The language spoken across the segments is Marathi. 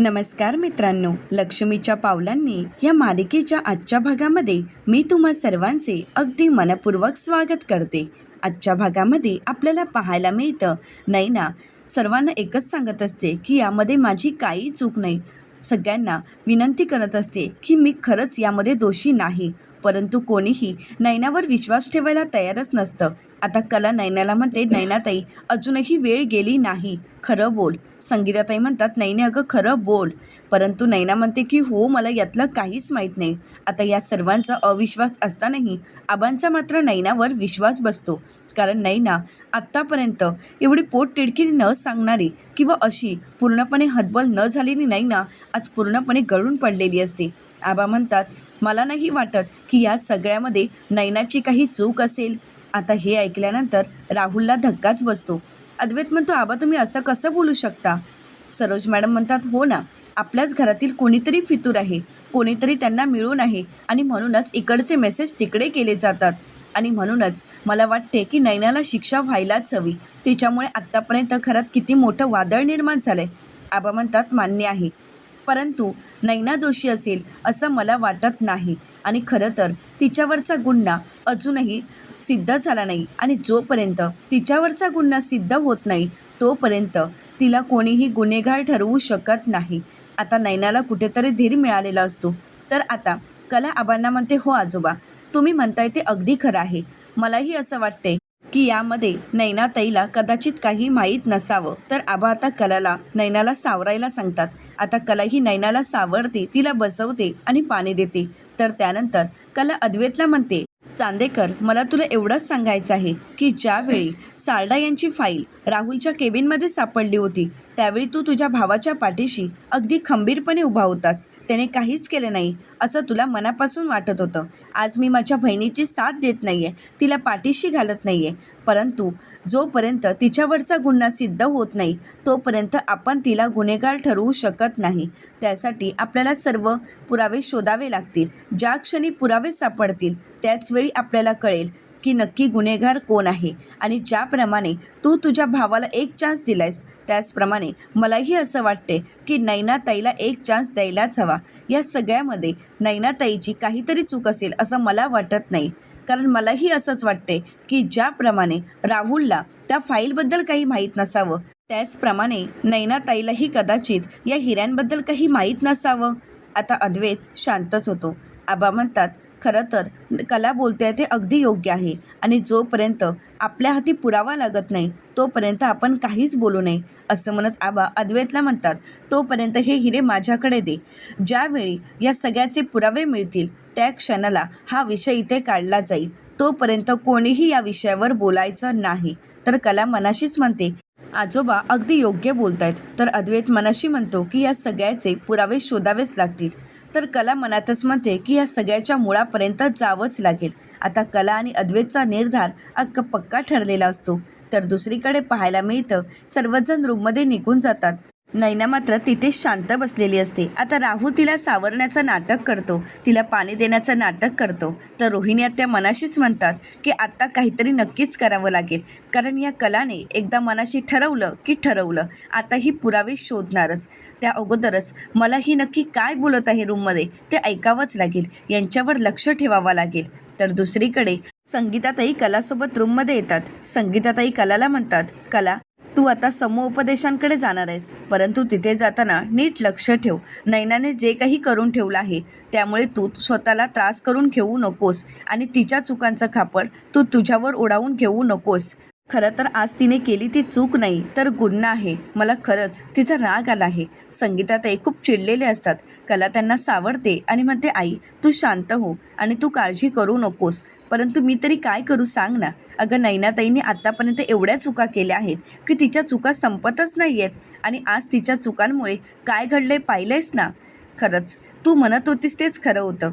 नमस्कार मित्रांनो लक्ष्मीच्या पावलांनी या मालिकेच्या आजच्या भागामध्ये मी तुम्हा सर्वांचे अगदी मनपूर्वक स्वागत करते. आजच्या भागामध्ये आपल्याला पाहायला मिळतं नैना सर्वांना एकच सांगत असते की यामध्ये माझी काही चूक नाही. सगळ्यांना विनंती करत असते की मी खरंच यामध्ये दोषी नाही. परंतु कोणीही नैनावर विश्वास ठेवायला तयारच नसतं. आता कला नैनाला म्हणते नैनाताई अजूनही वेळ गेली नाही. खरं बोल. संगीताताई म्हणतात नैने अगं खरं बोल. परंतु नैना म्हणते की हो मला यातलं काहीच माहीत नाही. आता या सर्वांचा अविश्वास असतानाही आबांचा मात्र नैनावर विश्वास बसतो. कारण नैना आत्तापर्यंत एवढी पोटतिडकी न सांगणारी किंवा अशी पूर्णपणे हतबल न झालेली नैना आज पूर्णपणे गळून पडलेली असते. आबा म्हणतात मला नाही वाटत की या सगळ्यामध्ये नैनाची काही चूक असेल. आता हे ऐकल्यानंतर राहुलला धक्काच बसतो. अद्वैत म्हणतो आबा तुम्ही असं कसं बोलू शकता? सरोज मॅडम म्हणतात हो ना आपल्याच घरातील कोणीतरी फितूर आहे. कोणीतरी त्यांना मिळून आहे आणि म्हणूनच इकडचे मेसेज तिकडे केले जातात. आणि म्हणूनच मला वाटते की नैनाला शिक्षा व्हायलाच हवी. तिच्यामुळे आत्तापर्यंत घरात किती मोठं वादळ निर्माण झालं आहे आबा म्हणतात मान्य आहे. परंतु नैना दोषी असेल असं मला वाटत नाही. आणि खरं तर तिच्यावरचा गुन्हा अजूनही सिद्ध झाला नाही आणि जोपर्यंत तिच्यावरचा गुन्हा सिद्ध होत नाही तोपर्यंत तिला कोणीही गुन्हेगार ठरवू शकत नाही. आता नैनाला कुठेतरी धीर मिळालेला असतो. तर आता कला आबांना म्हणते हो आजोबा तुम्ही म्हणताय ते अगदी खरं आहे. मलाही असं वाटते की यामध्ये नैनाताईला कदाचित काही माहीत नसावं. तर आबा आता कलाला नैनाला सावरायला सांगतात. आता कला ही नैनाला सावरते तिला बसवते आणि पाणी देते. तर त्यानंतर कला अद्वेतला म्हणते चांदेकर मला तुला एवढंच सांगायचं आहे की ज्यावेळी सारडा यांची फाईल राहुलच्या केबिनमध्ये सापडली होती त्यावेळी तू तुझ्या भावाच्या पाठीशी अगदी खंबीरपणे उभा होतास. त्याने काहीच केलं नाही असं तुला मनापासून वाटत होतं. आज मी माझ्या बहिणीची साथ देत नाही आहे तिला पाठीशी घालत नाही आहे परंतु जोपर्यंत तिच्यावरचा गुन्हा सिद्ध होत नाही तोपर्यंत आपण तिला गुन्हेगार ठरवू शकत नाही. त्यासाठी आपल्याला सर्व पुरावे शोधावे लागतील. ज्या क्षणी पुरावे सापडतील त्याचवेळी आपल्याला कळेल की नक्की गुन्हेगार कोण आहे? आणि ज्याप्रमाणे तू तुझ्या भावाला एक चान्स दिलायस त्याचप्रमाणे मलाही असं वाटते की नैनाताईला एक चान्स द्यायलाच हवा. या सगळ्यामध्ये नैनाताईची काहीतरी चूक असेल असं मला वाटत नाही. कारण मलाही असंच वाटते की ज्याप्रमाणे राहुलला त्या फाईलबद्दल काही माहीत नसावं त्याचप्रमाणे नैनाताईलाही कदाचित या हिऱ्यांबद्दल काही माहीत नसावं. आता अद्वैत शांतच होतो. आबा म्हणतात खरं तर कला बोलते ते अगदी योग्य आहे. आणि जोपर्यंत आपल्या हाती पुरावा लागत नाही तोपर्यंत आपण काहीच बोलू नये असं म्हणत आबा अद्वैतला म्हणतात. तोपर्यंत हे हिरे माझ्याकडे दे. ज्यावेळी या सगळ्याचे पुरावे मिळतील त्या क्षणाला हा विषय इथे काढला जाईल. तोपर्यंत कोणीही या विषयावर बोलायचं नाही. तर कला मनाशीच म्हणते आजोबा अगदी योग्य बोलतायत. तर अद्वैत मनाशी म्हणतो की या सगळ्याचे पुरावे शोधावेच लागतील. तर कला मनातच म्हणते की या सगळ्याच्या मुळापर्यंत जावंच लागेल. आता कला आणि अद्वैतचा निर्धार अक्क पक्का ठरलेला असतो. तर दुसरीकडे पाहायला मिळतं सर्वजण रूममध्ये निघून जातात. नैना मात्र तिथे शांत बसलेली असते. आता राहुल तिला सावरण्याचं नाटक करतो. तिला पाणी देण्याचं नाटक करतो. तर रोहिणी आत्या मनाशीच म्हणतात की आत्ता काहीतरी नक्कीच करावं लागेल. कारण या कलाने एकदा मनाशी ठरवलं की ठरवलं. आता ही पुरावे शोधणारच. त्या अगोदरच मला ही नक्की काय बोलत आहे रूममध्ये ते ऐकावंच लागेल. यांच्यावर लक्ष ठेवावं लागेल. तर दुसरीकडे संगीताताई कलासोबत रूममध्ये येतात. संगीताताई कलाला म्हणतात कला तू आता समुपदेशांकडे जाणार आहेस. परंतु तिथे जाताना नीट लक्ष ठेव. नैनाने जे काही करून ठेवलं आहे त्यामुळे तू स्वतःला त्रास करून घेऊ नकोस आणि तिच्या चुकांचं खापड तू तुझ्यावर उडावून घेऊ नकोस. खरं तर आज तिने केली ती चूक नाही तर गुन्हा आहे. मला खरंच तिचा राग आला आहे. संगीताताई खूप चिडलेले असतात. कला त्यांना सावरते आणि म्हणते आई तू शांत हो आणि तू काळजी करू नकोस. परंतु मी तरी काय करू सांग ना? अगं नैनाताईने आत्तापर्यंत एवढ्या चुका केल्या आहेत की तिच्या चुका संपतच नाही आहेत आणि आज तिच्या चुकांमुळे काय घडले पाहिलंयस ना? खरंच तू म्हणत होतीस तेच खरं होतं.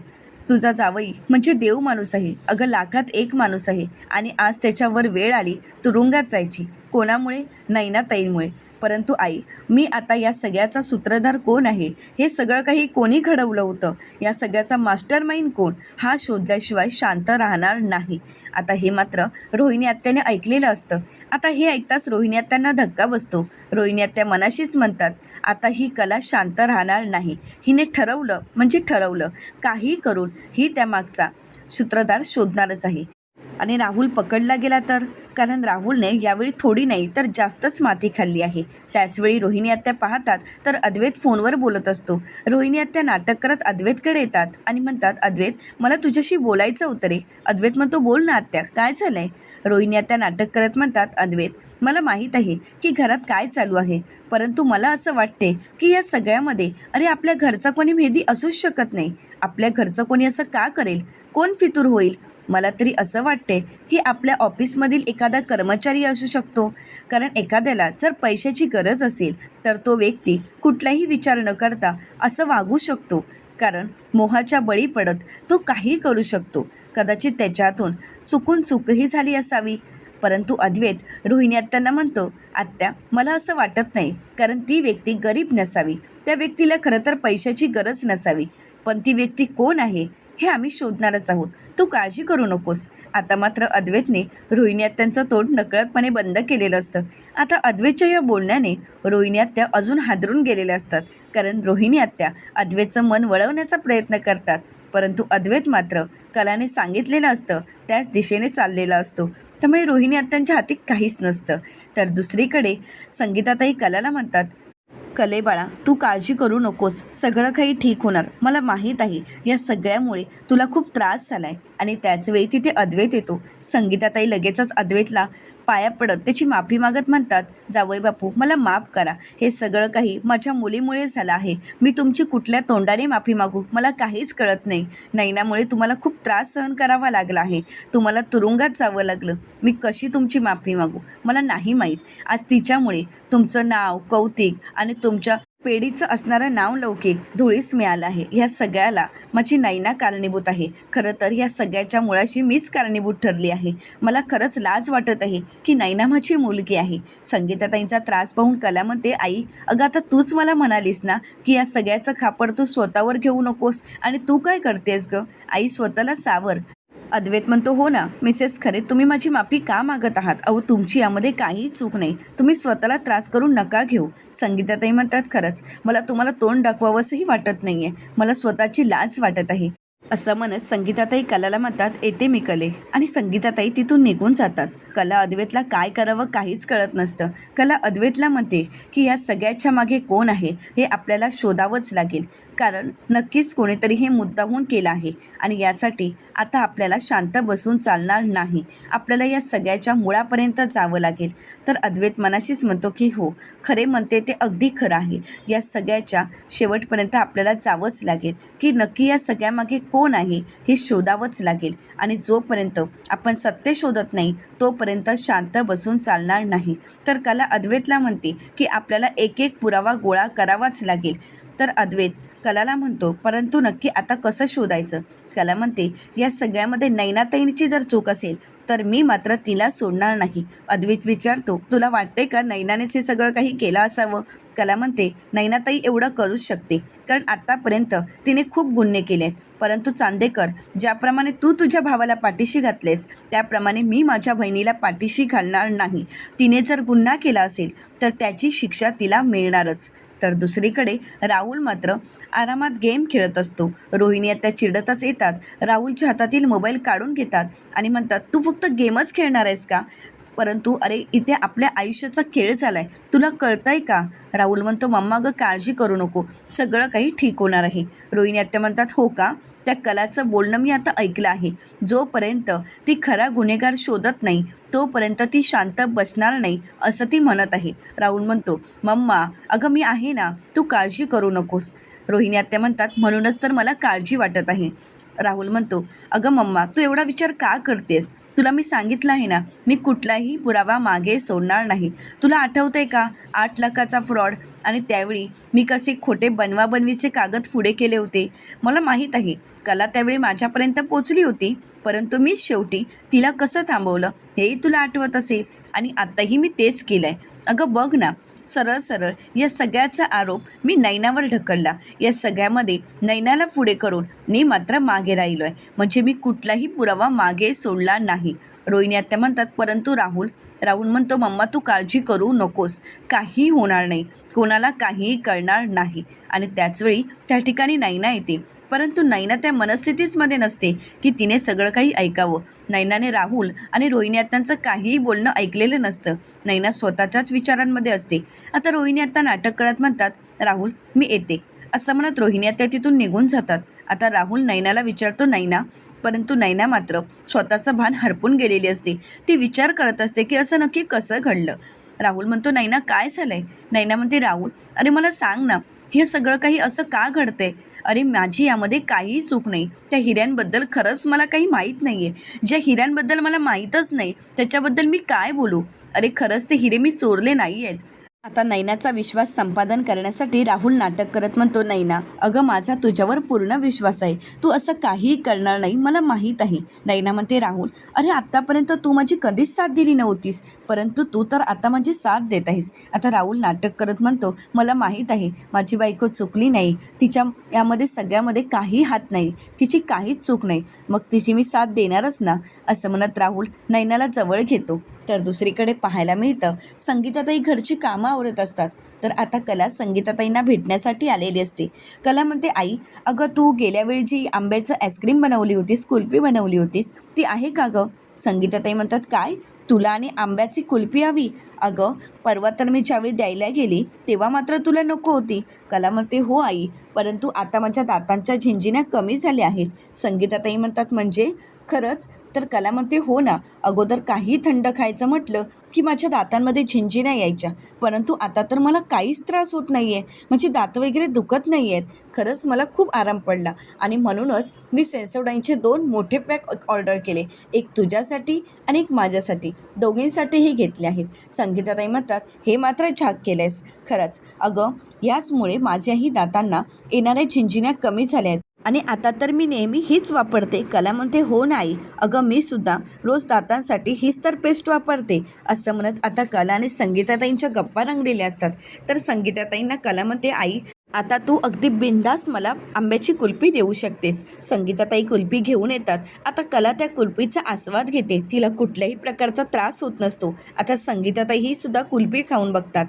तुझा जावई म्हणजे देव माणूस आहे. अगं लाखात एक माणूस आहे. आणि आज त्याच्यावर वेळ आली तुरुंगात जायची. कोणामुळे? नैनाताईंमुळे. परंतु आई मी आता या सगळ्याचा सूत्रधार कोण आहे? हे सगळं काही कोणी घडवलं होतं? या सगळ्याचा मास्टर माइंड कोण? हा शोधल्याशिवाय शांत राहणार नाही. आता हे मात्र रोहिणी आत्याने ऐकलेलं असतं. आता हे ऐकताच रोहिणी आत्यांना धक्का बसतो. रोहिणी आत्या मनाशीच म्हणतात आता ही कला शांत राहणार नाही. हिने ठरवलं म्हणजे ठरवलं. काही करून ही त्यामागचा सूत्रधार शोधणारच आहे. आणि राहुल पकडला गेला तर? कारण राहुलने यावेळी थोडी नाही तर जास्तच माती खाल्ली आहे. त्याचवेळी रोहिणी आत्या पाहतात तर अद्वैत फोनवर बोलत असतो. रोहिणी आत्या नाटक करत अद्वैतकडे येतात आणि म्हणतात अद्वैत मला तुझ्याशी बोलायचं होतं रे. अद्वैत म्हणतो बोल ना आत्या काय झालं आहे रोहिणी आत्या नाटक करत म्हणतात अद्वैत मला माहीत आहे की घरात काय चालू आहे परंतु मला असं वाटते की या सगळ्यामध्ये अरे आपल्या घरचा कोणी मेहदी असूच शकत नाही. आपल्या घरचं कोणी असं का करेल? कोण फितूर होईल? मला तरी असं वाटते की आपल्या ऑफिसमधील एखादा कर्मचारी असू शकतो. कारण एखाद्याला जर पैशाची गरज असेल तर तो व्यक्ती कुठलाही विचार न करता असं वागू शकतो. कारण मोहाच्या बळी पडत तो काही करू शकतो. कदाचित त्याच्यातून चुकून चूकही झाली असावी. परंतु अद्वैत रोहिणी आत्यांना म्हणतो आत्या मला असं वाटत नाही. कारण ती व्यक्ती गरीब नसावी. त्या व्यक्तीला खरं तर पैशाची गरज नसावी. पण ती व्यक्ती कोण आहे हे आम्ही शोधणारच आहोत. तू काळजी करू नकोस. आता मात्र अद्वैतने रोहिणी आत्यांचं तोंड नकळतपणे बंद केलेलं असतं. आता अद्वैतच्या या बोलण्याने रोहिणी आत्या अजून हादरून गेलेल्या असतात. कारण रोहिणी आत्या अद्वैतचं मन वळवण्याचा प्रयत्न करतात. परंतु अद्वैत मात्र कलाने सांगितलेलं असतं त्याच दिशेने चाललेला असतो. त्यामुळे रोहिणी आत्यांच्या हाती काहीच नसतं. तर दुसरीकडे संगीताताई कलाला म्हणतात कले बाळा तू काळजी करू नकोस. सगळं काही ठीक होणार. मला माहीत आहे या सगळ्यामुळे तुला खूप त्रास झाला आहे आणि त्याच वेळी तिथे अद्वैत येतो. संगीताताई लगेचच अद्वैतला पाया पडत त्याची माफी मागत म्हणतात जावई बापू मला माफ करा. हे सगळं काही माझ्या मुलीमुळे झालं आहे. मी तुमची कुठल्या तोंडाने माफी मागू? मला काहीच कळत नाही. नैनामुळे तुम्हाला खूप त्रास सहन करावा लागला आहे. तुम्हाला तुरुंगात जावं लागलं. मी कशी तुमची माफी मागू? मला नाही माहीत. आज तिच्यामुळे तुमचं नाव कौतिक आणि तुमच्या पेढीचं असणारं नाव लौकिक धुळीस मिळालं आहे. ह्या सगळ्याला माझी नैना कारणीभूत आहे. खरं तर या सगळ्याच्या मुळाशी मीच कारणीभूत ठरली आहे. मला खरंच लाज वाटत आहे की नैना माझी मुलगी आहे. संगीताताईंचा त्रास पाहून कला म्हणते आई अगं आता तूच मला म्हणालीस ना की या सगळ्याचं खापड तू स्वतःवर घेऊ नकोस आणि तू काय करतेस गं? आई स्वतःला सावर. अद्वैत म्हणतो हो ना मिसेस खरे तुम्ही माझी माफी का मागत आहात? अहो तुमची यामध्ये काहीही चूक नाही. तुम्ही स्वतःला त्रास करून नका घेऊ. संगीताताई म्हणतात खरंच मला तुम्हाला तोंड दाखवावंसंही वाटत नाही आहे मला स्वतःची लाज वाटत आहे. असं म्हणत संगीताताई कलाला म्हणतात येते मी कले. आणि संगीताताई तिथून निघून जातात. कला अद्वैतला काय करावं काहीच कळत नसतं. कला अद्वैतला म्हणते की या सगळ्याच्या मागे कोण आहे? हे आपल्याला शोधावंच लागेल. कारण नक्कीच कोणीतरी हे मुद्दाहून केलं आहे आणि यासाठी आता आपल्याला शांत बसून चालणार नाही. आपल्याला या सगळ्याच्या मुळापर्यंत जावं लागेल. तर अद्वैत मनाशीच म्हणतो की हो खरे म्हणते ते अगदी खरं आहे. या सगळ्याच्या शेवटपर्यंत आपल्याला जावंच लागेल. की नक्की या सगळ्यामागे कोण आहे हे शोधावंच लागेल. आणि जोपर्यंत आपण सत्य शोधत नाही तोपर्यंत शांत बसून चालणार नाही. तर कला अद्वैतला म्हणते की आपल्याला एक एक पुरावा गोळा करावाच लागेल. तर अद्वैत कलाला म्हणतो परंतु नक्की आता कसं शोधायचं? कला म्हणते या सगळ्यामध्ये नैनाताईंची जर चूक असेल तर मी मात्र तिला सोडणार नाही अद्वित विचारतो तुला वाटते का नैनानेच हे सगळं काही केलं असावं कला म्हणते नैनाताई एवढं करूच शकते कारण आत्तापर्यंत तिने खूप गुन्हे केले आहेत परंतु चांदेकर ज्याप्रमाणे तू तुझ्या भावाला पाठीशी घातलेस त्याप्रमाणे मी माझ्या बहिणीला पाठीशी घालणार नाही. तिने जर गुन्हा केला असेल तर त्याची शिक्षा तिला मिळणारच. तर दुसरीकडे राहुल मात्र आरामात गेम खेळत असतो. रोहिणी आता चिडतच येतात. राहुलच्या हातातील मोबाईल काढून घेतात आणि म्हणतात तू फक्त गेमच खेळणार आहेस का? परंतु अरे इथे आपल्या आयुष्याचा खेळ झाला आहे तुला कळतंय का? राहुल म्हणतो मम्मा गं काळजी करू नको. सगळं काही ठीक होणार आहे. रोहिणी आत्या म्हणतात हो का? त्या कलाचं बोलणं मी आता ऐकलं आहे. जोपर्यंत ती खरा गुन्हेगार शोधत नाही तोपर्यंत ती शांत बसणार नाही असं ती म्हणत आहे. राहुल म्हणतो मम्मा अगं मी आहे ना तू काळजी करू नकोस. रोहिणी आत्या म्हणतात म्हणूनच तर मला काळजी वाटत आहे. राहुल म्हणतो अगं मम्मा तू एवढा विचार का करतेस? तुला मी सांगितलं आहे ना मी कुठलाही पुरावा मागे सोडणार नाही. तुला आठवतं आहे का? आठ लाखाचा फ्रॉड आणि त्यावेळी मी कसे खोटे बनवाबनवीचे कागद पुढे केले होते? मला माहीत आहे कला त्यावेळी माझ्यापर्यंत पोचली होती परंतु मी शेवटी तिला कसं थांबवलं हेही तुला आठवत असेल आणि आत्ताही मी तेच केलं आहे अगं बघ ना सरळ सरळ या सगळ्याचा आरोप मी नैनावर ढकलला. या सगळ्यामध्ये नैनाला पुढे करून मी मात्र मागे राहिलो आहे म्हणजे मी कुठलाही पुरावा मागे सोडला नाही. रोहिणी आत्या म्हणतात परंतु राहुल राहुल म्हणतो मम्मा तू काळजी करू नकोस. काही होणार नाही. कोणाला काहीही कळणार नाही. आणि त्याचवेळी त्या ठिकाणी नैना येते. परंतु नैना त्या मनस्थितीचमध्ये नसते की तिने सगळं काही ऐकावं. नैनाने राहुल आणि रोहिणी आत्यांचं काहीही बोलणं ऐकलेलं नसतं. नैना स्वतःच्याच विचारांमध्ये असते. आता रोहिणी आत्ता नाटक करत म्हणतात राहुल मी येते. असं म्हणत रोहिणी आत्या तिथून निघून जातात. आता राहुल नैनाला विचारतो नैना. परंतु नैना मात्र स्वतःचं भान हरपून गेलेली असते. ती विचार करत असते की असं नक्की कसं घडलं? राहुल म्हणतो नैना काय झालंय? नैना म्हणते राहुल अरे मला सांग ना हे सगळं काही असं का घडतंय? अरे माझी यामध्ये काहीही चूक नाही. त्या हिऱ्यांबद्दल खरंच मला काही माहीत नाही आहे ज्या हिऱ्यांबद्दल मला माहीतच नाही त्याच्याबद्दल मी काय बोलू? अरे खरंच ते हिरे मी चोरले नाही आहेत आता नैनाचा विश्वास संपादन करण्यासाठी राहुल नाटक करत म्हणतो नैना अगं माझा तुझ्यावर पूर्ण विश्वास आहे. तू असं काहीही करणार नाही मला माहीत आहे. नैना म्हणते राहुल अरे आत्तापर्यंत तू माझी कधीच साथ दिली नव्हतीस परंतु तू तर आता माझी साथ देत आहेस. आता राहुल नाटक करत म्हणतो मला माहीत आहे माझी बायको चुकली नाही तिच्या यामध्ये सगळ्यामध्ये काही हात नाही तिची काहीच चूक नाही मग तिची मी साथ देणारच ना? असं म्हणत राहुल नैनाला जवळ घेतो. तर दुसरीकडे पाहायला मिळतं संगीताताई घरची कामं आवरत असतात. तर आता कला संगीताताईंना भेटण्यासाठी आलेली असते. कला म्हणते आई अगं तू गेल्या वेळी जी आंब्याचं आईस्क्रीम बनवली होतीस कुल्फी बनवली होतीस ती आहे का गं? संगीताताई म्हणतात काय? तुला आणि आंब्याची कुल्फी हवी? अगं परवा तर मी ज्यावेळी द्यायला गेली तेव्हा मात्र तुला नको होती. कला म्हणते हो आई परंतु आता माझ्या दातांच्या झिंजिन्या कमी झाल्या आहेत. संगीताताई म्हणतात म्हणजे? खरंच तर कला म्हणते हो ना. अगोदर काही थंड खायचं म्हटलं की माझ्या दातांमध्ये झिंजिन्या यायच्या. परंतु आता तर मला काहीच त्रास होत नाही आहे माझी दात वगैरे दुखत नाही आहेत खरंच मला खूप आराम पडला. आणि म्हणूनच मी सेन्सोडाईनचे दोन मोठे पॅक ऑर्डर केले. एक तुझ्यासाठी आणि एक माझ्यासाठी. दोघींसाठीही घेतले आहेत. संगीताताई म्हणतात हे मात्र झाक केलेस खरंच. अगं याचमुळे माझ्याही दातांना येणाऱ्या झिंजिन्या कमी झाल्या आहेत. आणि आता तर मी नेहमी हीच वापरते. कला म्हणते हो नाही अगं मी सुद्धा रोज दातांसाठी हीच तर पेस्ट वापरते. असं म्हणत आता कला आणि संगीताताईंच्या गप्पा रंगलेल्या असतात. तर संगीताताईंना कला म्हणते आई आता तू अगदी बिंदास मला आंब्याची कुल्फी देऊ शकतेस. संगीताताई कुल्फी घेऊन येतात. आता कला त्या कुल्फीचा आस्वाद घेते. तिला कुठल्याही प्रकारचा त्रास होत नसतो. आता संगीताताई ही सुद्धा कुल्फी खाऊन बघतात.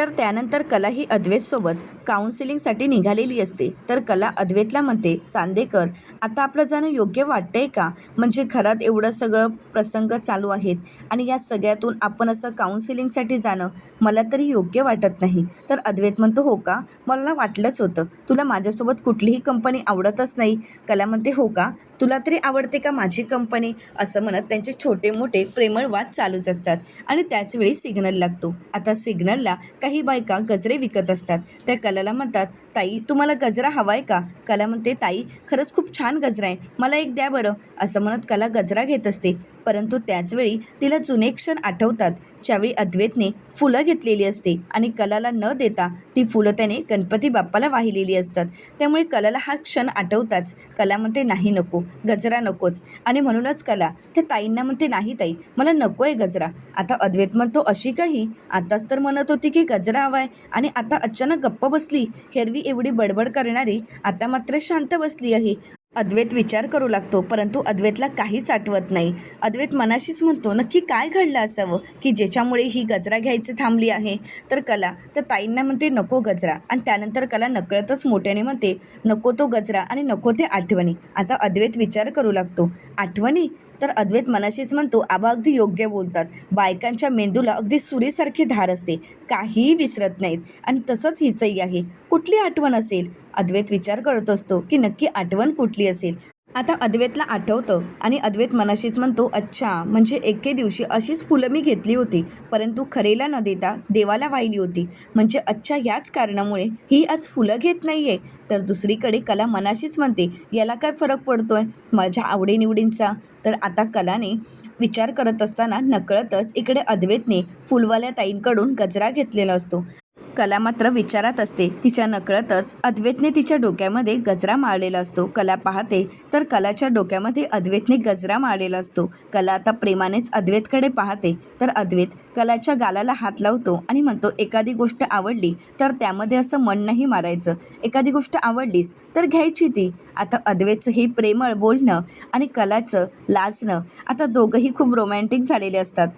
तर त्यानंतर कला ही अद्वैतसोबत काउन्सिलिंगसाठी निघालेली असते. तर कला अद्वैतला म्हणते चांदेकर आता आपलं जाणं योग्य वाटतंय का? म्हणजे घरात एवढं सगळं प्रसंग चालू आहेत आणि या सगळ्यातून आपण असं काउन्सिलिंगसाठी जाणं मला तरी योग्य वाटत नाही. तर अद्वैत म्हणतो हो का? मला वाटलंच होतं. तुला माझ्यासोबत कुठलीही कंपनी आवडतच नाही. कला म्हणते हो का? तुला तरी आवडते का माझी कंपनी असं म्हणत त्यांचे छोटे मोठे प्रेमळ वाद चालूच असतात आणि त्याचवेळी सिग्नल लागतो. आता सिग्नलला काही काही बायका गजरे विकत असतात. त्या कलाला म्हणतात ताई तुम्हाला गजरा हवा आहे का? कला म्हणते ताई खरंच खूप छान गजरा आहे. मला एक द्या बरं. असं म्हणत कला गजरा घेत असते. परंतु त्याचवेळी तिला जुने क्षण आठवतात. ज्यावेळी अद्वैतने फुलं घेतलेली असते आणि कलाला न देता ती फुलं त्याने गणपती बाप्पाला वाहिलेली असतात. त्यामुळे कलाला हा क्षण आठवताच कला म्हणते नाही नको गजरा नकोच. आणि म्हणूनच कला त्या ताईंना म्हणते नाही ताई मला नको आहे गजरा. आता अद्वैत म्हणतो अशी काही? आताच तर म्हणत होती की गजरा हवा आहे आणि आता अचानक गप्प बसली. हेरवी एवढी बडबड करणारी आता मात्र शांत बसली आहे. अद्वैत विचार करू लागतो परंतु अद्वैतला काहीच आठवत नाही. अद्वैत मनाशीच म्हणतो नक्की काय घडलं असावं की ज्याच्यामुळे ही गजरा घ्यायची थांबली आहे? तर कला तर ताईंना म्हणते नको गजरा. आणि त्यानंतर कला नकळतच मोठ्याने म्हणते नको तो गजरा आणि नको ते आठवणी. आता अद्वैत विचार करू लागतो आठवणी? तर अद्वैत मनाशीच म्हणतो आबा अगदी योग्य बोलतात. बायकांच्या मेंदूला अगदी सुरीसारखी धार असते. काहीही विसरत नाहीत. आणि तसंच हिचंही आहे. कुठली आठवण असेल? अद्वैत विचार करत असतो की नक्की आठवण कुठली असेल? आता अद्वैतला आठवतं आणि अद्वैत मनाशीच म्हणतो अच्छा म्हणजे एके दिवशी अशीच फुलं मी घेतली होती परंतु खरेला न देता देवाला वाहिली होती. म्हणजे अच्छा याच कारणामुळे ही आज फुलं घेत नाही आहे तर दुसरीकडे कला मनाशीच म्हणते याला काय फरक पडतो आहे माझ्या आवडीनिवडींचा. तर आता कलाने विचार करत असताना नकळतच इकडे अद्वैतने फुलवाल्या ताईंकडून गजरा घेतलेला असतो. कला मात्र विचारात असते. तिच्या नकळतच अद्वैतने तिच्या डोक्यामध्ये गजरा मारलेला असतो. कला पाहते तर कलाच्या डोक्यामध्ये अद्वैतने गजरा मारलेला असतो. कला आता प्रेमानेच अद्वैतकडे पाहते. तर अद्वैत कलाच्या गालाला हात लावतो आणि म्हणतो एखादी गोष्ट आवडली तर त्यामध्ये असं मन नाही मारायचं. एखादी गोष्ट आवडलीस तर घ्यायची ती. आता अद्वैतचं हे प्रेमळ बोलणं आणि कलाचं लाजणं आता दोघंही खूप रोमॅन्टिक झालेले असतात.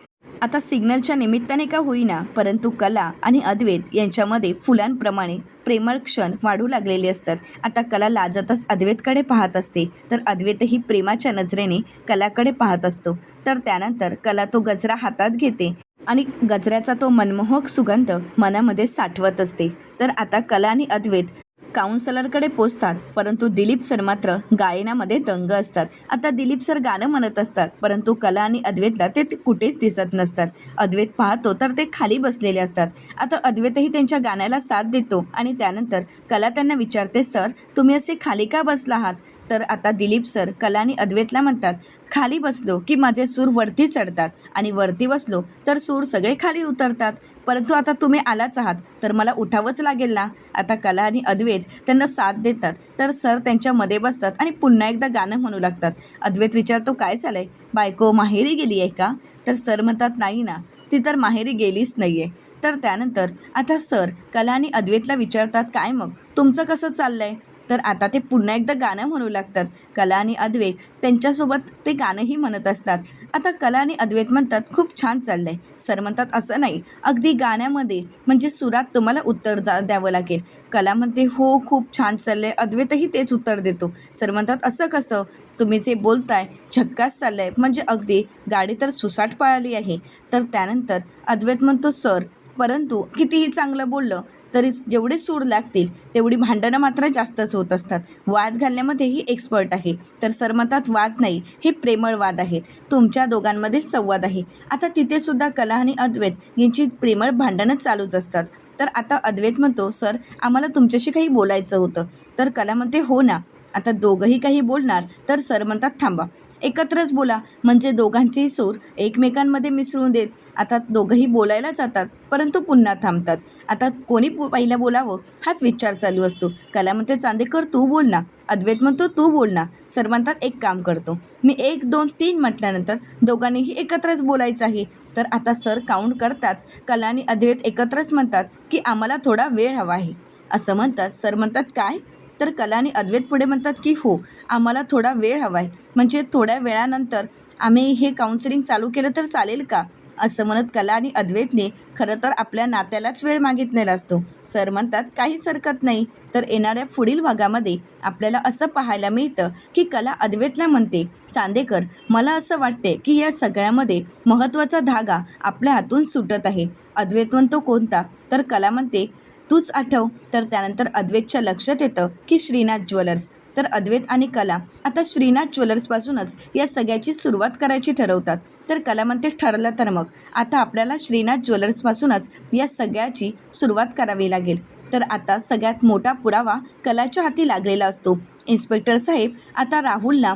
आता सिग्नलच्या निमित्ताने का होईना परंतु कला आणि अद्वैत यांच्यामध्ये फुलांप्रमाणे प्रेमळ क्षण वाढू लागलेले असतात. आता कला लाजतच अद्वैतकडे पाहत असते तर अद्वैतही प्रेमाच्या नजरेने कलाकडे पाहत असतो. तर त्यानंतर कला तो गजरा हातात घेते आणि गजऱ्याचा तो मनमोहक सुगंध मनामध्ये साठवत असते. तर आता कला आणि अद्वैत काउन्सलरकडे पोचतात परंतु दिलीप सर मात्र गायनामध्ये दंग असतात. आता दिलीप सर गाणं म्हणत असतात परंतु कला आणि अद्वैतला ते कुठेच दिसत नसतात. अद्वैत पाहतो तर ते खाली बसलेले असतात. आता अद्वैतही त्यांच्या गाण्याला साथ देतो आणि त्यानंतर कला त्यांना विचारते सर तुम्ही असे खाली का बसला आहात? तर आता दिलीप सर कला आणि अद्वैतला म्हणतात खाली बसलो की माझे सूर वरती चढतात आणि वरती बसलो तर सूर सगळे खाली उतरतात. परंतु आता तुम्ही आलाच आहात तर मला उठावंच लागेल ना? आता कला आणि अद्वैत त्यांना साथ देतात तर सर त्यांच्यामध्ये बसतात आणि पुन्हा एकदा गाणं म्हणू लागतात. अद्वैत विचारतो काय झालं आहे बायको माहेरी गेली आहे का? तर सर म्हणतात नाही ना ती तर माहेरी गेलीच नाही आहे तर त्यानंतर आता सर कला आणि अद्वैतला विचारतात काय मग? तुमचं कसं चाललं आहे तर आता ते पुन्हा एकदा गाणं म्हणू लागतात. कला आणि अद्वैत त्यांच्यासोबत ते गाणंही म्हणत असतात. आता कला आणि अद्वैत म्हणतात खूप छान चाललं आहे सर म्हणतात असं नाही. अगदी गाण्यामध्ये म्हणजे सुरात तुम्हाला उत्तर दा द्यावं लागेल. कला म्हणते हो खूप छान चाललं आहे अद्वैतही तेच उत्तर देतो. सर म्हणतात असं कसं? तुम्ही जे बोलताय झक्कास चाललं आहे म्हणजे अगदी गाडी तर सुसाट पळाली आहे. तर त्यानंतर अद्वैत म्हणतो सर परंतु कितीही चांगलं बोललं तरी जेवढे सूड लागतील तेवढी भांडणं मात्र जास्तच होत असतात. वाद घालण्यामध्येही एक्सपर्ट आहे. तर सर वाद नाही हे प्रेमळ वाद आहेत. तुमच्या दोघांमध्येच संवाद आहे. आता तिथेसुद्धा कला आणि अद्वैत यांची प्रेमळ भांडणं चालूच असतात. तर आता अद्वैत म्हणतो सर आम्हाला तुमच्याशी काही बोलायचं होतं. तर कला म्हणते हो ना आता दोघंही काही बोलणार तर सर म्हणतात थांबा एकत्रच बोला. म्हणजे दोघांचेही सूर एकमेकांमध्ये मिसळून देत आता दोघंही बोलायला जातात परंतु पुन्हा थांबतात. आता कोणी पु- पहिलं बोलावं हाच विचार चालू असतो. कला म्हणते चांदेकर तू बोल ना. अद्वैत म्हणतो तू बोल ना. सर म्हणतात एक काम करतो. मी एक दोन तीन म्हटल्यानंतर दोघांनीही एकत्रच बोलायचं आहे तर आता सर काउंट करताच कला आणि अद्वैत एकत्रच म्हणतात की आम्हाला थोडा वेळ हवा आहे. असं म्हणतात. सर म्हणतात काय? तर कला आणि अद्वैत पुढे म्हणतात की हो आम्हाला थोडा वेळ हवा आहे म्हणजे थोड्या वेळानंतर आम्ही हे काउन्सिलिंग चालू केलं तर चालेल का? असं म्हणत कला आणि अद्वैतने खरं तर आपल्या नात्यालाच वेळ मागितलेला असतो. सर म्हणतात काहीच हरकत नाही. तर येणाऱ्या पुढील भागामध्ये आपल्याला असं पाहायला मिळतं की कला अद्वैतला म्हणते चांदेकर मला असं वाटते की या सगळ्यामध्ये महत्त्वाचा धागा आपल्या हातून सुटत आहे. अद्वैत म्हणतो कोणता? तर कला म्हणते तूच आठव. तर त्यानंतर अद्वैतच्या लक्षात येतं की श्रीनाथ ज्वेलर्स. तर अद्वैत आणि कला आता श्रीनाथ ज्वेलर्सपासूनच या सगळ्याची सुरुवात करायची ठरवतात. तर कला म्हणते ठरलं तर मग. आता आपल्याला श्रीनाथ ज्वेलर्सपासूनच या सगळ्याची सुरुवात करावी लागेल. तर आता सगळ्यात मोठा पुरावा कलाच्या हाती लागलेला असतो. इन्स्पेक्टर साहेब आता राहुलला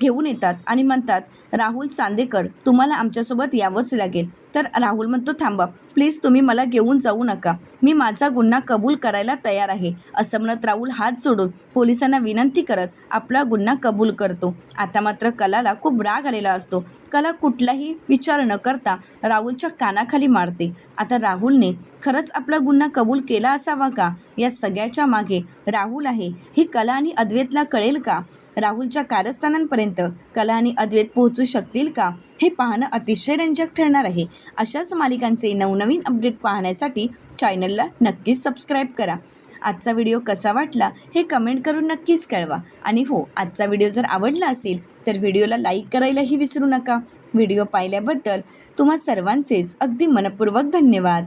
घेऊन येतात आणि म्हणतात राहुल चांदेकर तुम्हाला आमच्यासोबत यावंच लागेल. तर राहुल म्हणतो थांबा प्लीज तुम्ही मला घेऊन जाऊ नका. मी माझा गुन्हा कबूल करायला तयार आहे. असं म्हणत राहुल हात जोडून पोलिसांना विनंती करत आपला गुन्हा कबूल करतो. आता मात्र कलाला खूप राग आलेला असतो. कला कुठलाही विचार न करता राहुलच्या कानाखाली मारते. आता राहुलने खरंच आपला गुन्हा कबूल केला असावा का? या सगळ्याच्या मागे राहुल आहे. ही कला आणि अद्वैतला कळेल का? राहुलच्या कारस्थानांपर्यंत कला आणि अद्वैत पोहोचू शकतील का हे पाहणं अतिशय रंजक ठरणार आहे. अशाच मालिकांचे नवनवीन अपडेट पाहण्यासाठी चॅनलला नक्कीच सबस्क्राईब करा. आजचा व्हिडिओ कसा वाटला हे कमेंट करून नक्कीच कळवा. आणि हो आजचा व्हिडिओ जर आवडला असेल तर व्हिडिओला लाईक करायलाही विसरू नका. व्हिडिओ पाहिल्याबद्दल तुम्हा सर्वांचेच अगदी मनपूर्वक धन्यवाद.